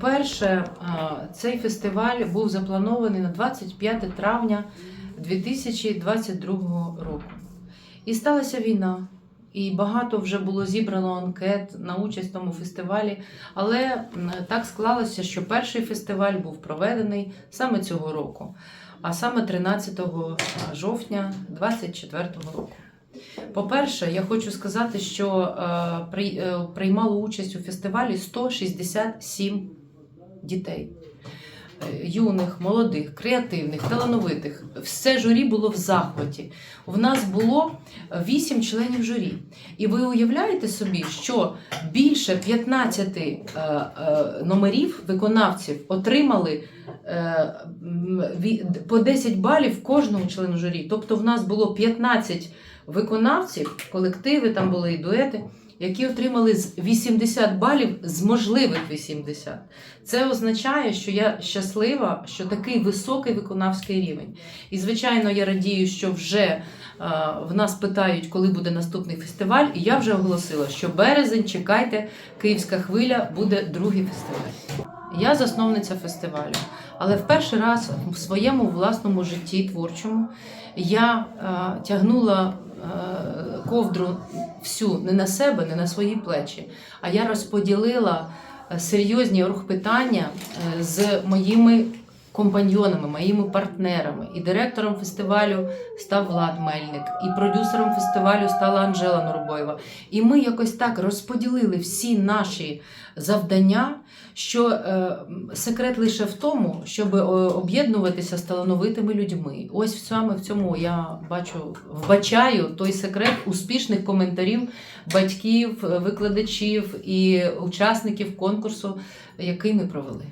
По-перше, цей фестиваль був запланований на 25 травня 2022 року. І сталася війна. І багато вже було зібрано анкет на участь в тому фестивалі. Але так склалося, що перший фестиваль був проведений саме цього року, а саме 13 жовтня 2024 року. По-перше, я хочу сказати, що е, е, приймало участь у фестивалі 167 дітей. Е, Юних, молодих, креативних, талановитих. Все журі було в захваті. В нас було 8 членів журі. І ви уявляєте собі, що більше 15 е, е, номерів виконавців отримали е, по 10 балів кожному члену журі. Тобто в нас було 15 виконавців, колективи, там були і дуети, які отримали з 80 балів з можливих 80. Це означає, що я щаслива, що такий високий виконавський рівень. І, звичайно, я радію, що вже е, в нас питають, коли буде наступний фестиваль, і я вже оголосила, що березень, чекайте, Київська хвиля буде другий фестиваль. Я засновниця фестивалю, але в перший раз в своєму власному житті творчому я е, тягнула е, ковдру всю не на себе, не на свої плечі, а я розподілила е, серйозні рух питання з моїми компаньйонами, моїми партнерами. І директором фестивалю став Влад Мельник, і продюсером фестивалю стала Анжела Нурбоєва. І ми якось так розподілили всі наші завдання, що е, секрет лише в тому, щоб е, об'єднуватися з талановитими людьми. Ось саме в цьому я бачу, вбачаю той секрет успішних коментарів батьків, викладачів і учасників конкурсу, який ми провели.